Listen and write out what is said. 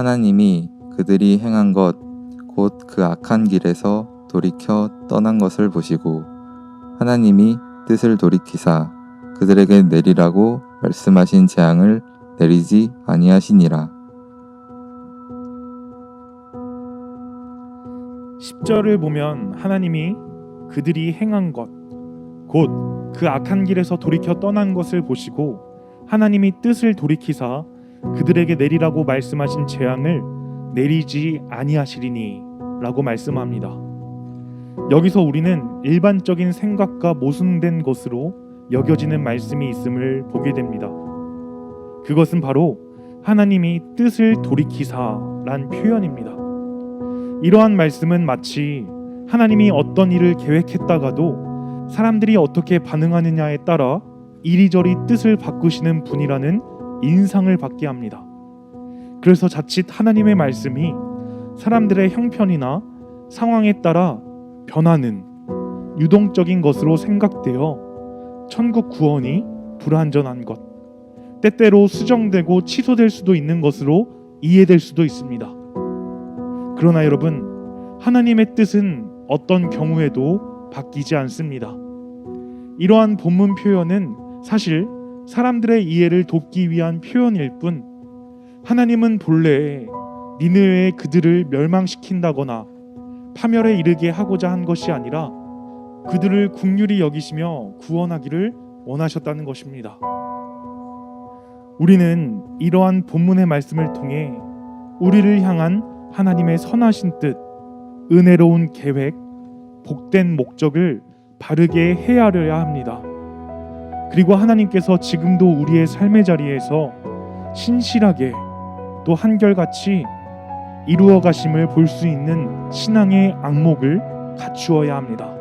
하나님이 그들이 행한 것 곧 그 악한 길에서 돌이켜 떠난 것을 보시고 하나님이 뜻을 돌이키사 그들에게 내리라고 말씀하신 재앙을 내리지 아니하시니라. 10절을 보면 하나님이 그들이 행한 것, 곧 그 악한 길에서 돌이켜 떠난 것을 보시고 하나님이 뜻을 돌이키사 그들에게 내리라고 말씀하신 재앙을 내리지 아니하시리니 라고 말씀합니다. 여기서 우리는 일반적인 생각과 모순된 것으로 여겨지는 말씀이 있음을 보게 됩니다. 그것은 바로 하나님이 뜻을 돌이키사란 표현입니다. 이러한 말씀은 마치 하나님이 어떤 일을 계획했다가도 사람들이 어떻게 반응하느냐에 따라 이리저리 뜻을 바꾸시는 분이라는 인상을 받게 합니다. 그래서 자칫 하나님의 말씀이 사람들의 형편이나 상황에 따라 변하는 유동적인 것으로 생각되어 천국 구원이 불완전한 것, 때때로 수정되고 취소될 수도 있는 것으로 이해될 수도 있습니다. 그러나 여러분, 하나님의 뜻은 어떤 경우에도 바뀌지 않습니다. 이러한 본문 표현은 사실 사람들의 이해를 돕기 위한 표현일 뿐 하나님은 본래 니느웨의 그들을 멸망시킨다거나 파멸에 이르게 하고자 한 것이 아니라 그들을 국률이 여기시며 구원하기를 원하셨다는 것입니다. 우리는 이러한 본문의 말씀을 통해 우리를 향한 하나님의 선하신 뜻, 은혜로운 계획, 복된 목적을 바르게 헤아려야 합니다. 그리고 하나님께서 지금도 우리의 삶의 자리에서 신실하게 또 한결같이 이루어 가심을 볼 수 있는 신앙의 안목을 갖추어야 합니다.